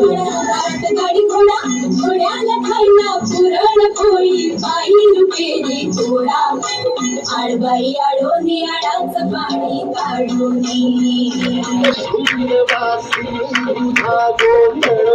गाडी घोडा घोड्याला खायला पुरण पोळी बाई रुपेरी घोडा आडबाई आडोनी आडाच पाणी काढून तुझा गोंधळ